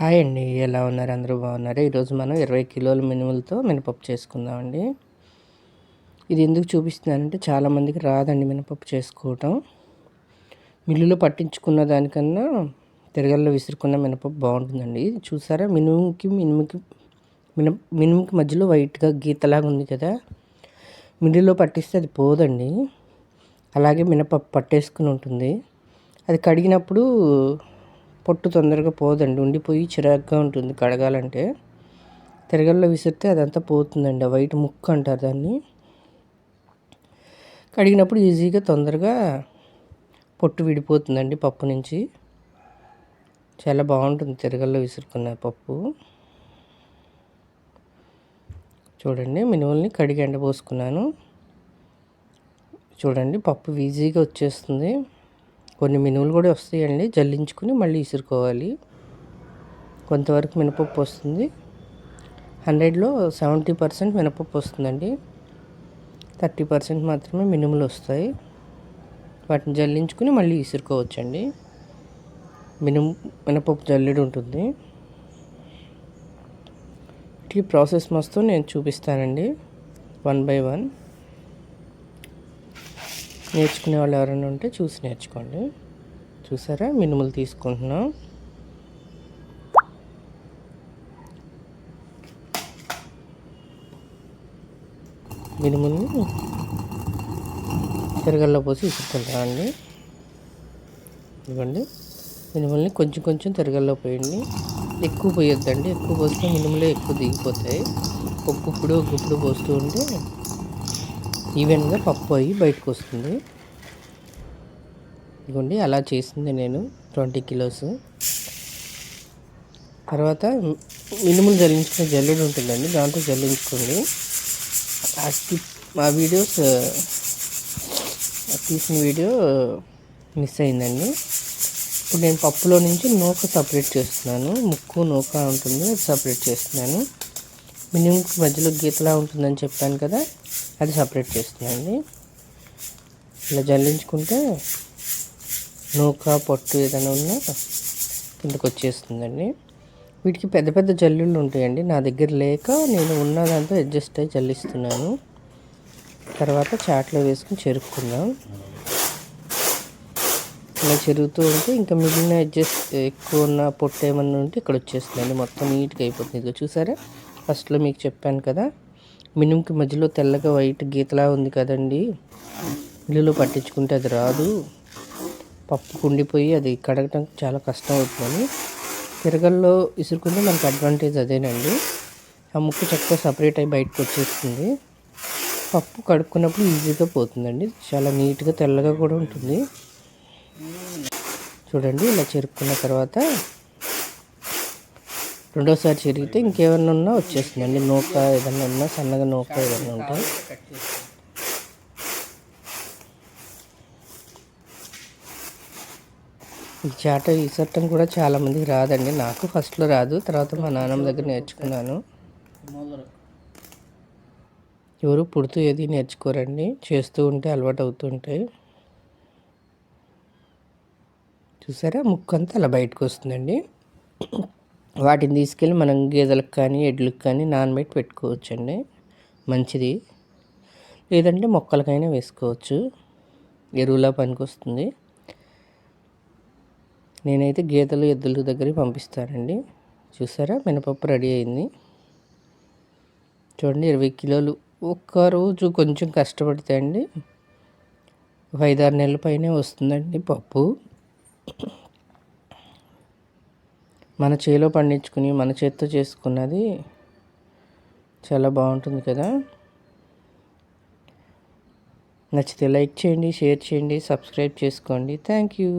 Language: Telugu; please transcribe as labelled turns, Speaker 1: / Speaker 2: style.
Speaker 1: హాయ్ అండి ఎలా ఉన్నారు? అందరూ బాగున్నారు? ఈరోజు మనం ఇరవై కిలోల మినుములతో మినపప్పు చేసుకుందామండి. ఇది ఎందుకు చూపిస్తున్నానంటే చాలామందికి రాదండి మినపప్పు చేసుకోవటం. మిల్లులో పట్టించుకున్న దానికన్నా తిరగల్లో విసురుకున్న మినపప్పు బాగుంటుందండి. చూసారా? మినుముకి మినుముకి మిన మినుముకి మధ్యలో వైట్గా గీతలాగా ఉంది కదా? మిల్లులో పట్టిస్తే అది పోదండి. అలాగే మినపప్పు పట్టేసుకుని ఉంటుంది. అది కడిగినప్పుడు పొట్టు తొందరగా పోదండి. ఉండిపోయి చిరాగ్గా ఉంటుంది కడగాలంటే. తిరగల్లో విసిరితే అదంతా పోతుందండి. ఆ వైట్ ముక్క అంటారు దాన్ని. కడిగినప్పుడు ఈజీగా తొందరగా పొట్టు విడిపోతుందండి పప్పు నుంచి. చాలా బాగుంటుంది తిరగల్లో విసురుకున్న పప్పు. చూడండి మినుముల్ని కడిగి ఎండబోసుకున్నాను. చూడండి పప్పు ఈజీగా వచ్చేస్తుంది. కొన్ని మినువులు కూడా వస్తాయండి. జల్లించుకుని మళ్ళీ ఇసురుకోవాలి. కొంతవరకు మినపప్పు వస్తుంది. హండ్రెడ్లో సెవెంటీ పర్సెంట్ మినపప్పు వస్తుందండి. థర్టీ పర్సెంట్ మాత్రమే మినుములు వస్తాయి. వాటిని జల్లించుకుని మళ్ళీ ఇసురుకోవచ్చండి. మినుము మినపప్పు జల్లెడు ఉంటుంది. ఈ ప్రాసెస్ మొత్తం నేను చూపిస్తానండి. One by one. నేర్చుకునే వాళ్ళు ఎవరైనా ఉంటే చూసి నేర్చుకోండి. చూసారా? మినుములు తీసుకుంటున్నాం. మినుముల్ని తిరగల్లో పోసి ఇసుకుంటామండి ఇవ్వండి మినుముల్ని కొంచెం కొంచెం తిరగల్లో పోయండి. ఎక్కువ పోయొద్దండి. ఎక్కువ పోస్తే మినుములే ఎక్కువ దిగిపోతాయి. ఒక్కొప్పుడు ఒక్కొప్పుడు పోస్తూ ఉంటే ఈవెన్గా పప్పు అయ్యి బయటకు వస్తుంది. ఇదిగోండి అలా చేసింది నేను ట్వంటీ కిలోస్. తర్వాత మినుములు జల్లించుకునే జల్లుడు ఉంటుందండి దాంతో జల్లించుకోండి. ఆ వీడియోస్ తీసిన వీడియో మిస్ అయిందండి. ఇప్పుడు నేను పప్పులో నుంచి నూక సపరేట్ చేస్తున్నాను. ముక్కు నూక ఉంటుంది అది సపరేట్ చేస్తున్నాను. మినిమం మధ్యలో గీతలా ఉంటుందని చెప్పాను కదా అది సపరేట్ చేస్తున్నాయండి ఇలా జల్లించుకుంటే నూక పొట్టు ఏదైనా ఉన్నా కిందకు వచ్చేస్తుందండి. వీటికి పెద్ద పెద్ద జల్లుళ్ళు ఉంటాయండి. నా దగ్గర లేక నేను ఉన్న దాంతో అడ్జస్ట్ అయ్యి జల్లిస్తున్నాను. తర్వాత చాట్లో వేసుకుని చెరుక్కుందాం. ఇలా చెరుగుతూ ఉంటే ఇంకా మిగిలిన అడ్జస్ట్ ఎక్కువ ఉన్న పొట్టు ఏమన్నా ఉంటే ఇక్కడ వచ్చేస్తుందండి. మొత్తం నీట్గా అయిపోతుంది. ఇదిగో చూసారా? ఫస్ట్లో మీకు చెప్పాను కదా. మినుముకి మధ్యలో తెల్లగా వైట్ గీతలా ఉంది కదండి. ఇల్లులో పట్టించుకుంటే అది రాదు. పప్పు కుండిపోయి అది కడగటం చాలా కష్టం అవుతుందని. తిరగల్లో ఇసురుకుంటే మనకు అడ్వాంటేజ్ అదేనండి. ఆ ముక్కు చక్కగా సపరేట్ అయ్యి బయటకు వచ్చేస్తుంది. పప్పు కడుక్కున్నప్పుడు ఈజీగా పోతుందండి. చాలా నీట్గా తెల్లగా కూడా ఉంటుంది. చూడండి ఇలా చెరుక్కున్న తర్వాత రెండోసారి చిరిగితే ఇంకేమన్నా ఉన్నా వచ్చేస్తుందండి. నూక ఏదన్నా ఉన్నా సన్నగా నూక ఏదన్నా ఉంటాయి ఈ చాట ఈ చట్టం కూడా చాలామందికి రాదండి. నాకు ఫస్ట్లో రాదు. తర్వాత మా నాన్నమ్మ దగ్గర నేర్చుకున్నాను. ఎవరు పుడుతూ ఏది నేర్చుకోరండి. చేస్తూ ఉంటే అలవాటు అవుతుంటాయి చూసారా? ముక్కు అంతా అలా బయటకు వస్తుందండి. వాటిని తీసుకెళ్ళి మనం గేదెలకు కానీ ఎడ్లకు కానీ నానబెట్టి పెట్టుకోవచ్చండి. మంచిది. లేదంటే మొక్కలకైనా వేసుకోవచ్చు. ఎరువులా పనికొస్తుంది. నేనైతే గేదెలు ఎద్దుల దగ్గరికి పంపిస్తానండి. చూసారా? మినపప్పు రెడీ అయింది. చూడండి ఇరవై కిలోలు. ఒక్క రోజు కొంచెం కష్టపడితే అండి ఐదారు నెలల పైనే వస్తుందండి పప్పు. మన చేలో పండించుకుని మన చేత్తో చేసుకున్నది చాలా బాగుంటుంది కదా. నచ్చితే లైక్ చేయండి షేర్ చేయండి సబ్స్క్రైబ్ చేసుకోండి. Thank you.